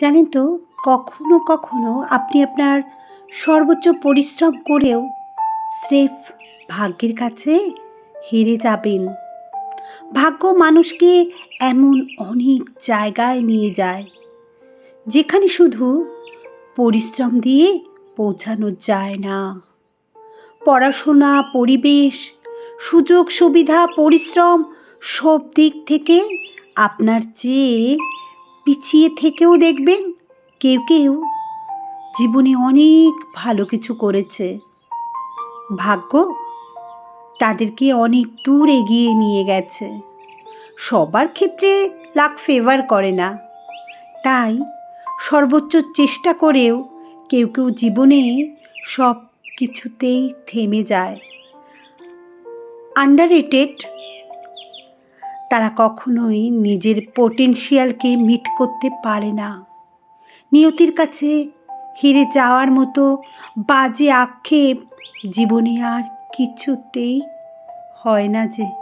জানেন তো, কখনো কখনো আপনি আপনার সর্বোচ্চ পরিশ্রম করেও স্রেফ ভাগ্যের কাছে হেরে যাবেন। ভাগ্য মানুষকে এমন অনেক জায়গায় নিয়ে যায়, যেখানে শুধু পরিশ্রম দিয়ে পৌঁছানো যায় না। পড়াশোনা, পরিবেশ, সুযোগ, সুবিধা, পরিশ্রম সব দিক থেকে আপনার চেয়ে পিছিয়ে থেকেও দেখবেন কেউ কেউ জীবনে অনেক ভালো কিছু করেছে। ভাগ্য তাদেরকে অনেক দূর এগিয়ে নিয়ে গেছে। সবার ক্ষেত্রে লাক ফেভার করে না। তাই সর্বোচ্চ চেষ্টা করেও কেউ কেউ জীবনে সব কিছুতেই থেমে যায়। আন্ডার তারা কখনোই নিজের পোটেনশিয়ালকে মিট করতে পারে না। নিয়তির কাছে হিরে যাওয়ার মতো বাজে আক্ষেপ জীবনে আর কিছুতেই হয় না যে।